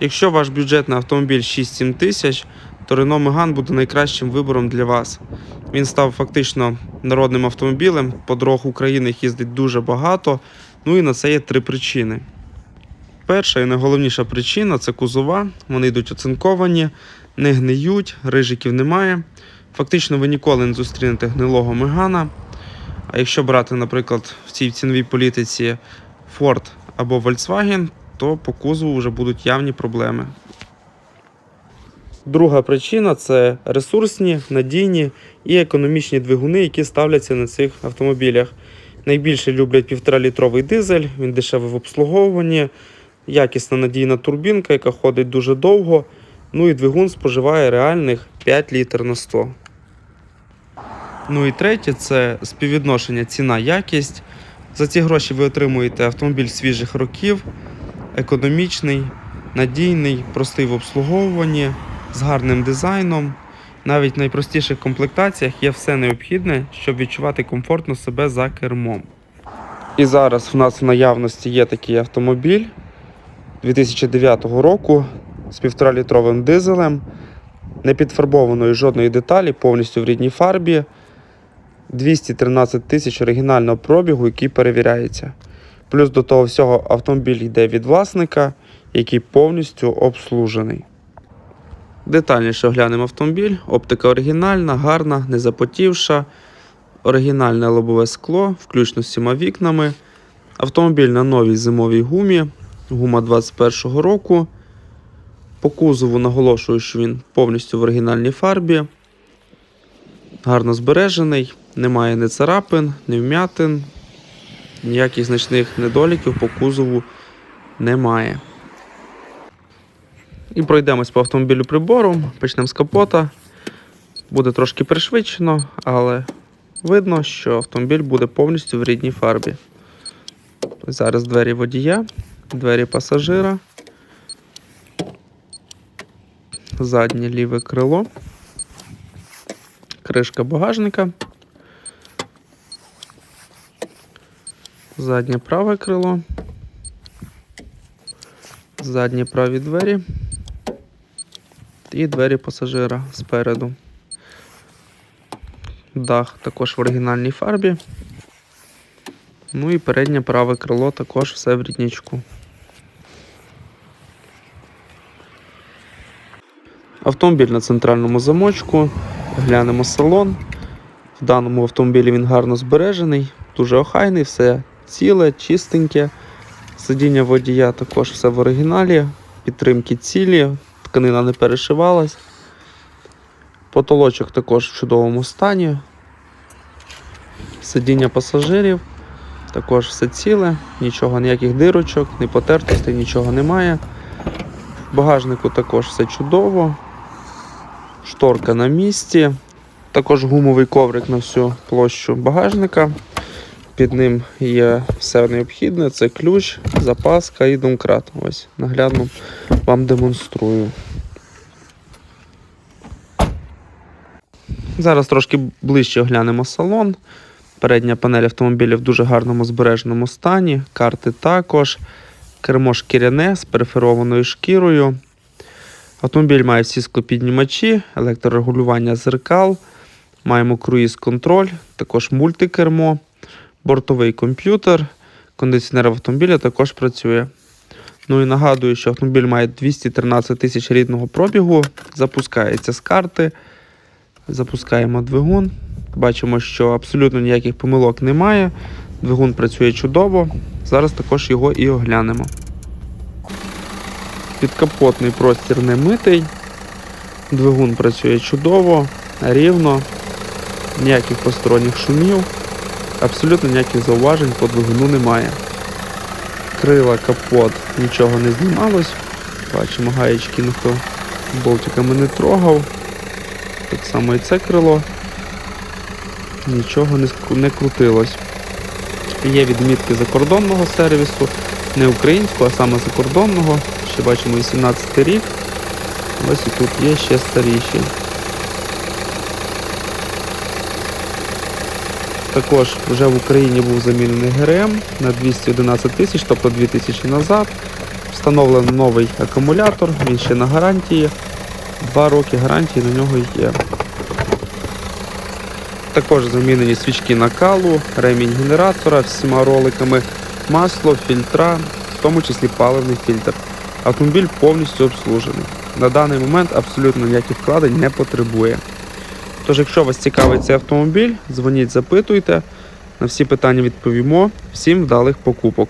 Якщо ваш бюджет на автомобіль 6-7 тисяч, то Renault Megane буде найкращим вибором для вас. Він став фактично народним автомобілем. По дорогах України їздить дуже багато. Ну і на це є три причини. Перша і найголовніша причина це кузова. Вони йдуть оцинковані, не гниють, рижиків немає. Фактично ви ніколи не зустрінете гнилого Мегана. А якщо брати, наприклад, в цій ціновій політиці Ford або Volkswagen, то по кузову вже будуть явні проблеми. Друга причина це ресурсні, надійні і економічні двигуни, які ставляться на цих автомобілях. Найбільше люблять 1,5-літровий дизель, він дешевий в обслуговуванні, якісна надійна турбінка, яка ходить дуже довго. Ну і двигун споживає реальних 5 літр на 100. Ну і третє це співвідношення ціна-якість. За ці гроші ви отримуєте автомобіль свіжих років, економічний, надійний, простий в обслуговуванні, з гарним дизайном. Навіть в найпростіших комплектаціях є все необхідне, щоб відчувати комфортно себе за кермом. І зараз в нас в наявності є такий автомобіль 2009 року з 1,5-літровим дизелем, не підфарбованої жодної деталі, повністю в рідній фарбі. 213 тисяч оригінального пробігу, який перевіряється. Плюс до того всього автомобіль йде від власника, який повністю обслужений. Детальніше оглянемо автомобіль. Оптика оригінальна, гарна, не запотівша. Оригінальне лобове скло, включно з всіма вікнами. Автомобіль на новій зимовій гумі. Гума 21-го року. По кузову наголошую, що він повністю в оригінальній фарбі. Гарно збережений, немає ні царапин, ні вмятин, ніяких значних недоліків по кузову немає. І пройдемось по автомобілю прибору, почнемо з капота. Буде трошки пришвидшено, але видно, що автомобіль буде повністю в рідній фарбі. Зараз двері водія, двері пасажира, заднє ліве крило, кришка багажника, заднє праве крило, задні праві двері і двері пасажира спереду. Дах також в оригінальній фарбі. Ну і переднє праве крило також все в ріднічку. Автомобіль на центральному замочку. Глянемо салон. В даному автомобілі він гарно збережений, дуже охайний, все ціле, чистеньке. Сидіння водія також все в оригіналі, підтримки цілі, тканина не перешивалась. Потолочок також в чудовому стані. Сидіння пасажирів також все ціле, нічого, ніяких дирочок, ні потертостей, нічого немає. В багажнику також все чудово. Шторка на місці. Також гумовий коврик на всю площу багажника. Під ним є все необхідне: це ключ, запаска і домкрат. Ось наглядно вам демонструю. Зараз трошки ближче оглянемо салон. Передня панель автомобіля в дуже гарному збереженому стані. Карти також. Кермо шкіряне з перферованою шкірою. Автомобіль має всі склопіднімачі, електрорегулювання зеркал. Маємо круїз-контроль, також мультикермо, бортовий комп'ютер. Кондиціонер автомобіля також працює. Ну і нагадую, що автомобіль має 213 тисяч рідного пробігу, запускається з карти. Запускаємо двигун. Бачимо, що абсолютно ніяких помилок немає. Двигун працює чудово. Зараз також його і оглянемо. Підкапотний простір не митий. Двигун працює чудово, рівно, ніяких посторонніх шумів, абсолютно ніяких зауважень по двигуну немає. Крила, капот, нічого не знімалось. Бачимо, гаєчки ніхто болтиками не трогав. Так само і це крило. Нічого не, не крутилось. Є відмітки закордонного сервісу, не українського, а саме закордонного. Ще бачимо 18 рік. Ось і тут є ще старіші. Також вже в Україні був замінений ГРМ на 211 тисяч, тобто 2 тисячі назад. Встановлено новий акумулятор, він ще на гарантії. Два роки гарантії на нього є. Також замінені свічки накалу, ремінь генератора всіма роликами, масло, фільтра, в тому числі паливний фільтр. Автомобіль повністю обслужений. На даний момент абсолютно ніяких вкладень не потребує. Тож, якщо вас цікавить цей автомобіль, дзвоніть, запитуйте. На всі питання відповімо. Всім вдалих покупок.